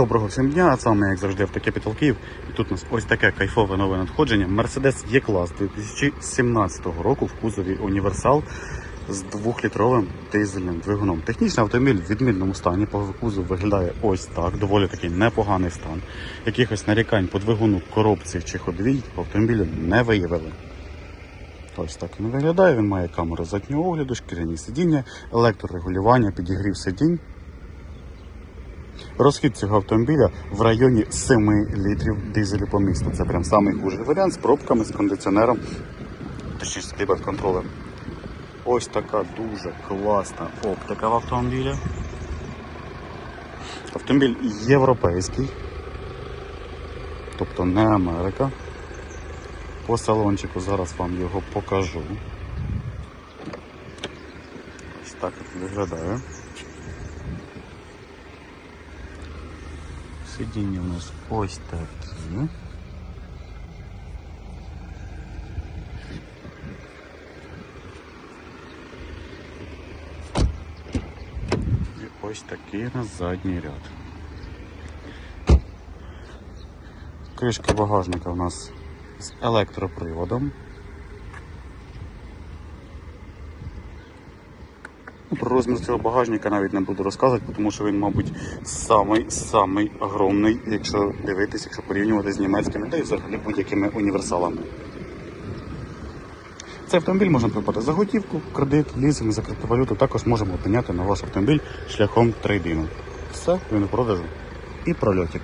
Доброго всім дня, з вами, як завжди, Автокепітал Київ. І тут у нас ось таке кайфове нове надходження. Mercedes E-Class 2017 року в кузові Універсал з 2-літровим дизельним двигуном. Технічний автомобіль в відмінному стані. По кузову виглядає ось так, доволі такий непоганий стан. Якихось нарікань по двигуну, коробці чи ходовій по автомобілю не виявили. Ось так він виглядає. Він має камеру заднього огляду, шкіряні сидіння, електрорегулювання, підігрів сидінь. Розхід цього автомобіля в районі 7 літрів дизелю по місту. Це прям самий хужий варіант з пробками, з кондиціонером, точніше з клімат-контролем. Ось така дуже класна оптика в автомобілі. Автомобіль європейський, тобто не Америка. По салончику зараз вам його покажу. Ось так от виглядає. Сидіння у нас ось такі. І ось такий у нас задній ряд. Кришка багажника у нас з електроприводом. Про розмір цього багажника навіть не буду розказувати, тому що він, мабуть, самий самий огромний, якщо дивитися, якщо порівнювати з німецькими, та й взагалі будь-якими універсалами. Цей автомобіль можна придбати за готівку, кредит, лізинг, за криптовалюту. Також можемо обміняти на ваш автомобіль шляхом трейдину. Все, він у продажу і прольотик.